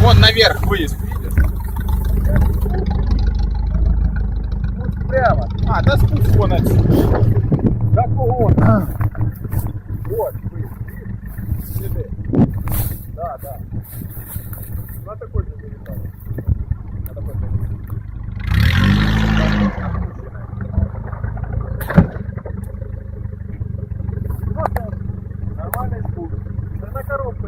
Вон наверх выезд, видишь? Тут прямо. А, да спуск вон отсюда. Какого он? Вот, вы. Сюда. Да, да. На такой же вылетал. На такой же. Нормальный спуск. Да на коробку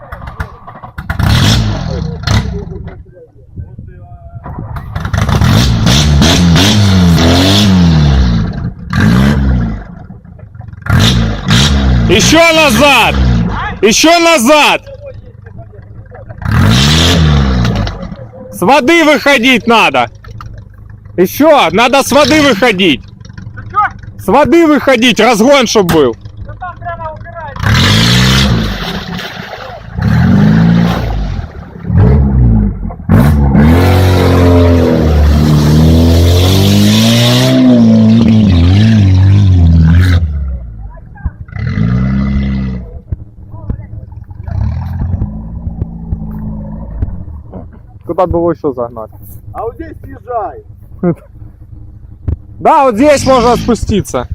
Еще назад! Еще назад! С воды выходить надо! Еще! Надо с воды выходить! С воды выходить, разгон чтоб был! Куда было еще загнать? А вот здесь съезжай. Да, вот здесь можно спуститься.